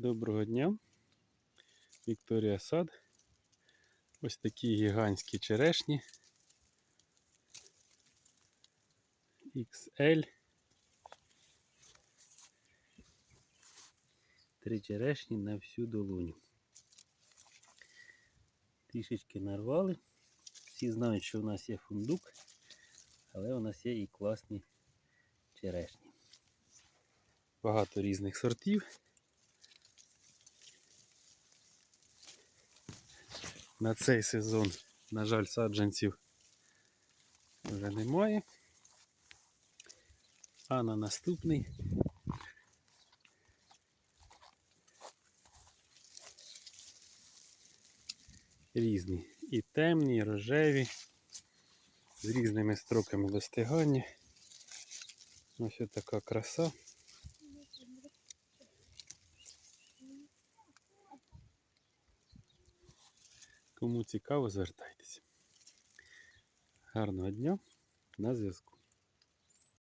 Доброго дня. Вікторія Сад. Ось такі гігантські черешні. XL. Три черешні на всю долоню. Трішечки нарвали. Всі знають, що в нас є фундук, але у нас є і класні черешні. Багато різних сортів. На цей сезон, на жаль, саджанців вже немає. А на наступний різні. І темні, і рожеві, з різними строками достигання. Ось така краса. Кому цікаво, звертайтеся. Гарного дня на зв'язку.